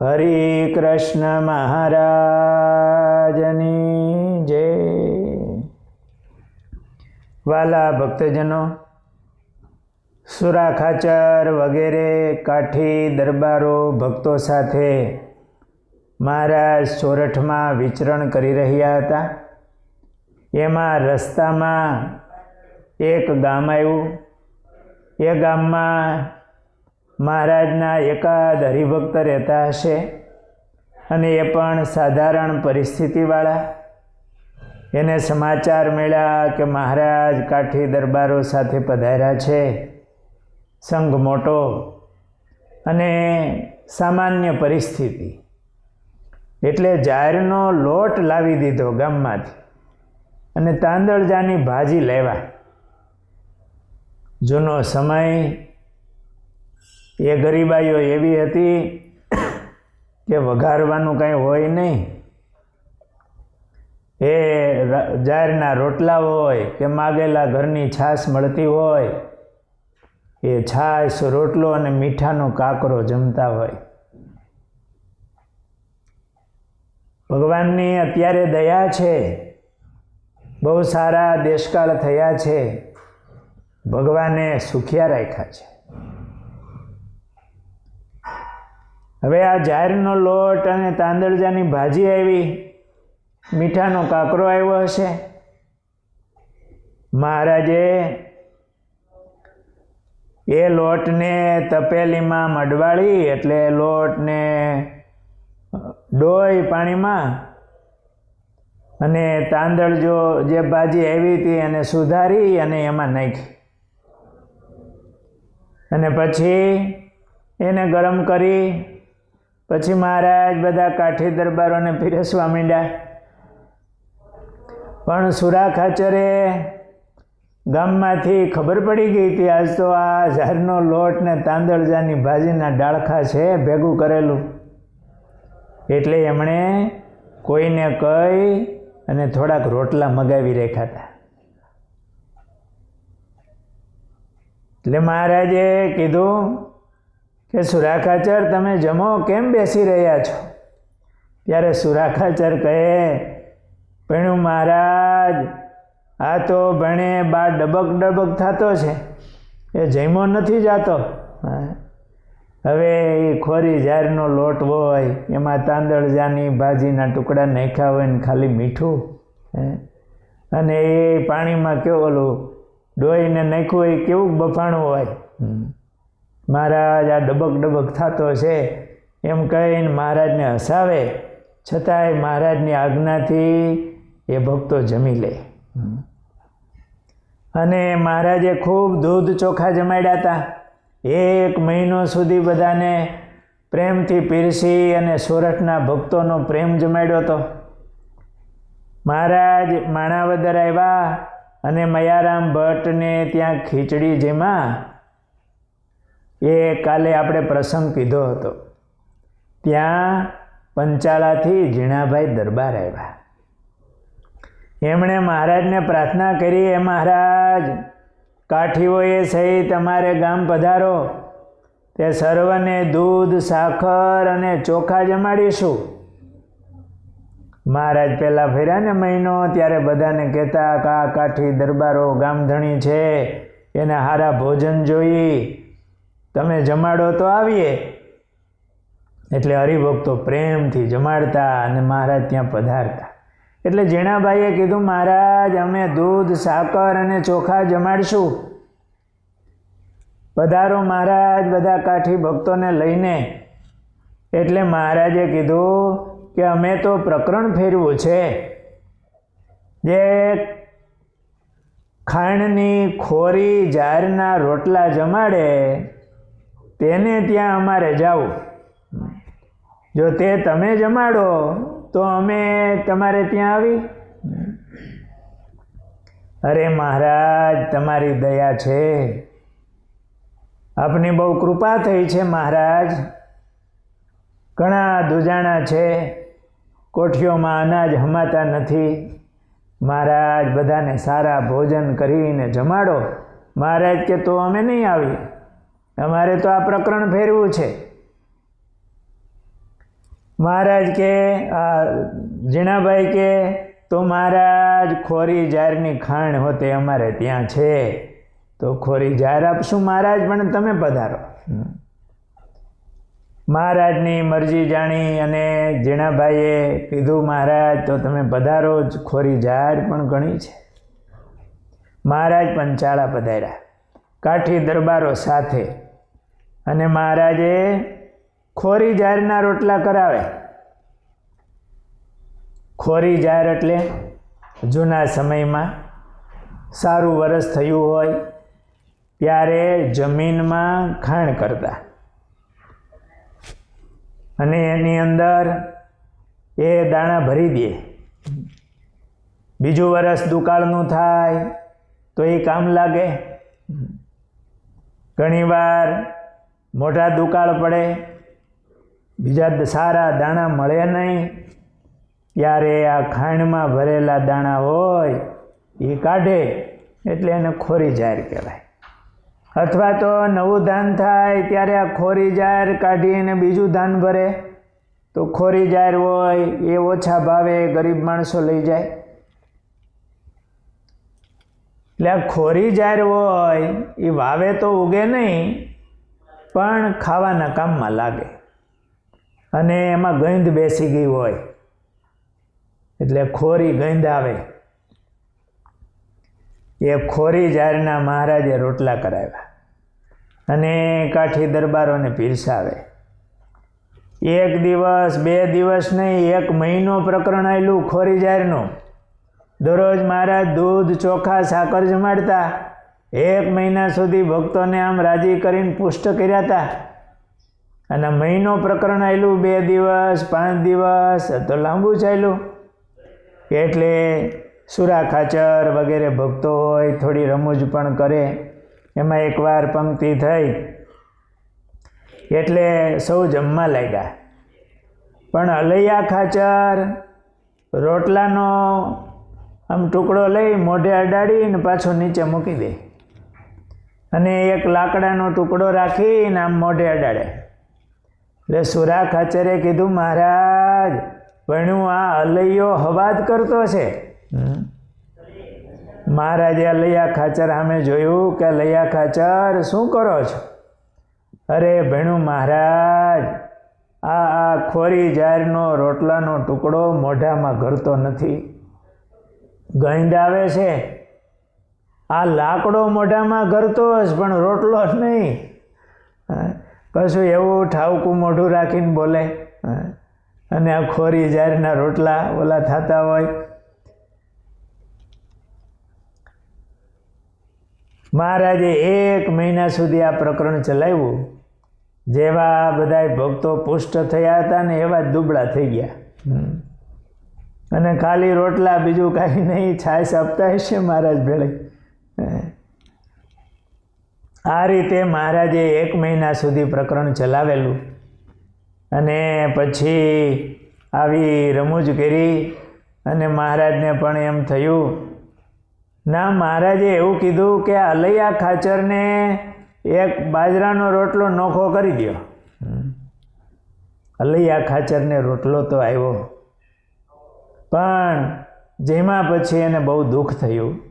હરે કૃષ્ણ મહારાજની જય. વાલા ભક્તજનો સુરા ખાચર વગેરે કાઠી દરબારો ભક્તો સાથે મહારાજ સોરઠમાં વિચરણ કરી રહ્યા હતા. એમાં રસ્તામાં એક ગામ આવ્યું. એ ગામમાં મહારાજના એકાદ હરિભક્ત રહેતા હશે અને એ પણ સાધારણ પરિસ્થિતિવાળા. એને સમાચાર મળ્યા કે મહારાજ કાઠી દરબારો સાથે પધાર્યા છે. સંઘ મોટો અને સામાન્ય પરિસ્થિતિ. એટલે જાહેરનો લોટ લાવી દીધો ગામમાંથી અને તાંદળજાની ભાજી લેવા. જૂનો સમય એ ગરીબાઈઓ એવી હતી કે વઘારવાનું કાંઈ હોય નહીં. એ જાહેરના રોટલા હોય કે માગેલા ઘરની છાશ મળતી હોય, એ છાશ, રોટલો અને મીઠાનો કાકરો જમતા હોય. ભગવાનની અત્યારે દયા છે. બહુ સારા દેશકાળ થયા છે. ભગવાને સુખિયા રાખ્યા છે. હવે આ જાહેરનો લોટ અને તાંદળજાની ભાજી આવી. મીઠાનો કાકરો આવ્યો હશે. મહારાજે એ લોટને તપેલીમાં મડવાળી એટલે લોટને ડોય પાણીમાં અને તાંદળ જો જે ભાજી આવી હતી એને સુધારી અને એમાં નાખી. અને પછી એને ગરમ કરી પછી મહારાજ બધા કાઠી દરબારોને પીરસવા માંડ્યા. પણ સુરા ખાચરે ગામમાંથી ખબર પડી ગઈ હતી, આજ તો આ ઝારનો લોટ ને તાંદળજાની ભાજીના ડાળખા છે, ભેગું કરેલું. એટલે એમણે કોઈને કહી અને થોડાક રોટલા મગાવી રાખ્યા હતા. એટલે મહારાજે કીધું કે સુરાખાચર તમે જમો, કેમ બેસી રહ્યા છો? ત્યારે સુરાખાચર કહે, ભણ્યું મહારાજ, આ તો ભણે બા ડબક ડબક થતો છે. એ જમો નથી જાતો. હવે એ ખોરી ઝારનો લોટ હોય, એમાં તાંદળજાની ભાજીના ટુકડા નાખ્યા હોય ને ખાલી મીઠું અને એ પાણીમાં કેવું ઓલું ડોઈને નાખ્યું હોય, કેવું બફાણું હોય? મહારાજ, આ ડબક ડબક થતો છે. એમ કહીને મહારાજને હસાવે. છતાંય મહારાજની આજ્ઞાથી એ ભક્તો જમી લે. અને મહારાજે ખૂબ દૂધ ચોખા જમાડ્યા હતા. એક મહિનો સુધી બધાને પ્રેમથી પીરસી અને સોરઠના ભક્તોનો પ્રેમ જમાડ્યો હતો. મહારાજ માણાવદર આવ્યા અને મયારામ ભટ્ટને ત્યાં ખીચડી જેમાં એ કાલે આપણે પ્રસંગ કીધો હતો. ત્યાં પંચાળાથી ઝીણાભાઈ દરબાર આવ્યા. એમણે મહારાજને પ્રાર્થના કરી એ મહારાજ, કાઠીઓએ સહિત અમારે ગામ પધારો. તે સર્વને દૂધ, સાખર અને ચોખા જમાડીશું. મહારાજ પહેલાં ફેર્યા ને મહિનો, ત્યારે બધાને કહેતા, કા કાઠી દરબારો ગામધણી છે. એને સારા ભોજન જોઈ તમે જમાડો તો આવીએ. એટલે હરિભક્તો પ્રેમથી જમાડતા અને મહારાજ ત્યાં પધારતા. એટલે જીણાભાઈએ કીધું, મહારાજ, અમે દૂધ, સાકર અને ચોખા જમાડશું. પધારો મહારાજ, બધા કાઠી ભક્તોને લઈને. એટલે મહારાજે કીધું કે, અમે તો પ્રકરણ ફેરવું છે. જે ખાંડની ખોરી જારના રોટલા જમાડે તેને ત્યાં અમારે જવું. જો તે તમે જમાડો તો અમે તમારે ત્યાં આવી. અરે મહારાજ, તમારી દયા છે. આપની બહુ કૃપા થઈ છે મહારાજ. ઘણા દુજાણા છે. કોઠીઓમાં અનાજ હમાતા નથી. મહારાજ, બધાને સારા ભોજન કરીને જમાડો. મહારાજ કે તો અમે નહીં આવીએ. અમારે તો આ પ્રકરણ ફેરવું છે. મહારાજ કે, આ ઝીણાભાઈ કે, તો મહારાજ ખોરી જારની ખાણ હોતે અમારે ત્યાં છે. તો ખોરી જાર આપશું મહારાજ, પણ તમે પધારો. મહારાજની મરજી જાણી અને ઝીણાભાઈએ કીધું, મહારાજ, તો તમે પધારો, જ ખોરી જાર પણ ઘણી છે. મહારાજ પંચાળા પધાર્યા. કાઠી દરબારો સાથે અને મહારાજે ખોરી જારના રોટલા કરાવે. ખોરી જાર એટલે જૂના સમયમાં સારું વરસ થયું હોય ત્યારે જમીનમાં ખાણ કરતા. અને એની અંદર એ દાણા ભરી દે. બીજું વરસ દુકાળનું થાય તો એ કામ લાગે. ઘણીવાર મોટા દુકાળ પડે, બીજા સારા દાણા મળે નહીં. ત્યારે આ ખાંડમાં ભરેલા દાણા હોય એ કાઢે, એટલે એને ખોરી જાહેર કહેવાય. અથવા તો નવું ધાન થાય, ત્યારે આ ખોરી જાહેર કાઢીને બીજું ધાન ભરે. તો ખોરી જાહેર હોય, એ ઓછા ભાવે, ગરીબ માણસો લઈ જાય. એટલે આ ખોરી જાહેર હોય એ વાવે તો ઉગે નહીં પણ ખાવાના કામમાં લાગે. અને એમાં ગંધ બેસી ગઈ હોય. એટલે ખોરી ગંધ આવે. એ ખોરી જારના મહારાજે રોટલા કરાવ્યા. અને કાઠી દરબારોને પીરસાવે. એક દિવસ, બે દિવસ નહીં, એક મહિનો પ્રકરણ આવેલું ખોરી જારનું. દરરોજ મહારાજ દૂધ, ચોખા, સાકર જમાડતા. એક મહિના સુધી ભક્તોને આમ રાજી કરીને પુષ્ટ કર્યા હતા. અને મહિનો પ્રકરણ આવેલું બે દિવસ, પાંચ દિવસ તો લાંબુ ચાલ્યું એટલે સુરા ખાચર વગેરે ભક્તો હોય, થોડી રમૂજ પણ કરે. એમાં એકવાર પંક્તિ થઈ. એટલે સૌ જમવા લાગ્યા. પણ અલૈયા ખાચર રોટલાનો આમ ટુકડો લઈ મોઢે અડાડીને પાછો નીચે મૂકી દે. અને એક લાકડાનો ટુકડો રાખીને આમ મોઢે અડાડે. એટલે સુરા ખાચરે કીધું, મહારાજ ભણ્યું આ અલૈયો હવાદ કરતો છે. મહારાજે અલૈયા ખાચર સામે જોયું કે, અલૈયા ખાચર, શું કરો છો? અરે ભેણું, મહારાજ, આ આ ખોરી જારનો રોટલાનો ટુકડો મોઢામાં ઘરતો નથી. ગંધ આવે છે. આ લાકડો મોઢામાં કરતો જ, પણ રોટલો જ નહીં. કશું એવું ઠાવકું મોઢું રાખીને બોલે. અને આ ખોરી જારના રોટલા ઓલા થતા હોય. મહારાજે એક મહિના સુધી આ પ્રકરણ ચલાવ્યું. જેવા બધા ભક્તો પુષ્ટ થયા હતા ને એવા જ દુબળા થઈ ગયા. અને ખાલી રોટલા બીજું કાંઈ નહીં, છાશ આપતા હશે મહારાજ ભેળે. આ રીતે મહારાજે એક મહિના સુધી પ્રકરણ ચલાવેલું અને પછી આવી રમૂજ કરી અને મહારાજને પણ એમ થયું, ના, મહારાજે એવું કીધું કે અલૈયા ખાચરને એક બાજરાનો રોટલો નોખો કરી દો અલૈયા ખાચરને રોટલો તો આવ્યો. પણ જેમાં પછી એને બહુ દુઃખ થયું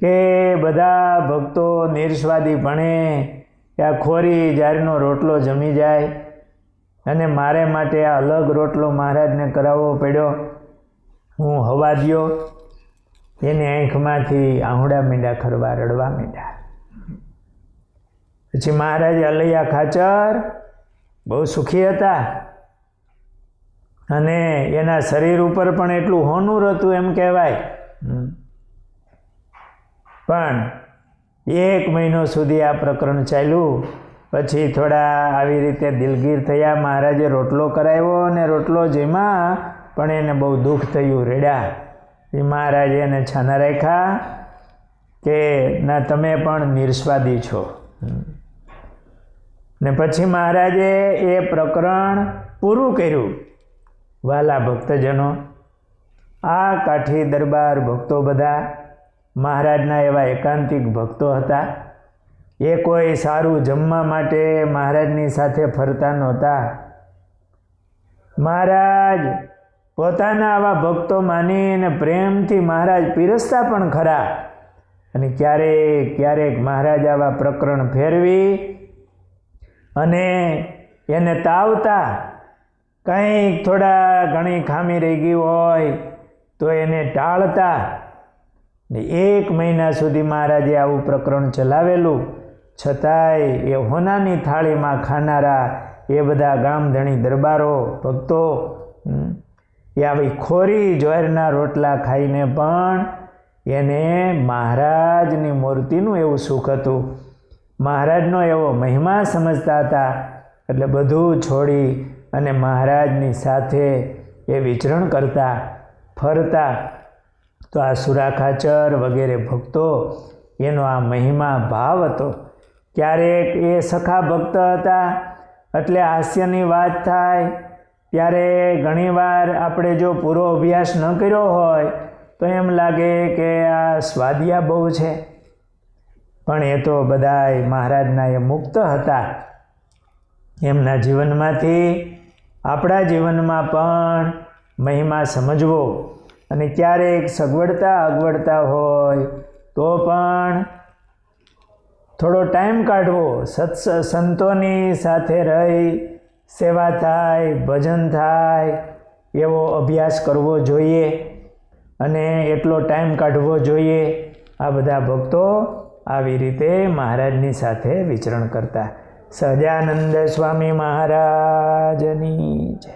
કે બધા ભક્તો નિર્સ્વાદી ભણે આ ખોરી જારનો રોટલો જમી જાય, અને મારે માટે આ અલગ રોટલો મહારાજને કરાવવો પડ્યો. હું હવા દ્યો, એની આંખમાંથી આહુડા મીંડા ખરવા, રડવા મીંડા. પછી મહારાજ અલૈયા ખાચર, બહુ સુખી હતા. અને એના શરીર ઉપર પણ એટલું હોનું હતું એમ કહેવાય. પણ એક મહિનો સુધી આ પ્રકરણ ચાલ્યું. પછી થોડા આવી રીતે દિલગીર થયા, મહારાજે રોટલો કરાવ્યો અને રોટલો જેમાં પણ એને બહુ દુઃખ થયું રેડ્યા એ મહારાજે એને છાના રાખ્યા કે, ના, તમે પણ નિર્સ્વાદી છો. ને પછી મહારાજે એ પ્રકરણ પૂરું કર્યું. વાલા ભક્તજનો, આ કાઠી દરબાર ભક્તો બધા મહારાજના એવા એકાંતિક ભક્તો હતા. એ કોઈ સારું જમવા માટે મહારાજની સાથે ફરતા નહોતા. મહારાજ, પોતાના આવા ભક્તો માનીને પ્રેમથી મહારાજ પીરસતા પણ ખરા. અને ક્યારેક ક્યારેક મહારાજ આવા પ્રકરણ ફેરવી અને એને તાવતા કંઈક થોડા ઘણી ખામી રહી ગઈ હોય તો એને ટાળતા. ને એક મહિના સુધી મહારાજે આવું પ્રકરણ ચલાવેલું. છતાંય એ હોનાની થાળીમાં ખાનારા એ બધા ગામધણી દરબારો, ભક્તો એ આવી ખોરી જ્વારના રોટલા ખાઈને પણ એને મહારાજની મૂર્તિનું એવું સુખ હતું. મહારાજનો એવો મહિમા સમજતા હતા. એટલે બધું છોડી અને મહારાજની સાથે એ વિચરણ કરતા, ફરતા તો આ સુરાખાચર વગેરે ભક્તો, એનો આ મહિમા ભાવ હતો. ક્યારેક એ સખા ભક્ત હતા, એટલે હાસ્યની વાત થાય. ત્યારે ઘણીવાર આપણે જો પૂરો અભ્યાસ ન કર્યો હોય, તો એમ લાગે કે આ સ્વાદિયા બહુ છે. પણ એ તો બધાય મહારાજના એ મુક્ત હતા. એમના જીવનમાંથી, આપણા જીવનમાં પણ મહિમા સમજવો અને ક્યારેક સગવડતા અગવડતા હોય, તો પણ થોડો ટાઈમ કાઢવો, સત્સ, સંતોની સાથે રહી સેવા થાય, ભજન થાય, એવો અભ્યાસ કરવો જોઈએ અને એટલો ટાઈમ કાઢવો જોઈએ. આ બધા ભક્તો આવી રીતે મહારાજની સાથે વિચરણ કરતા. સહજાનંદ સ્વામી મહારાજની જય.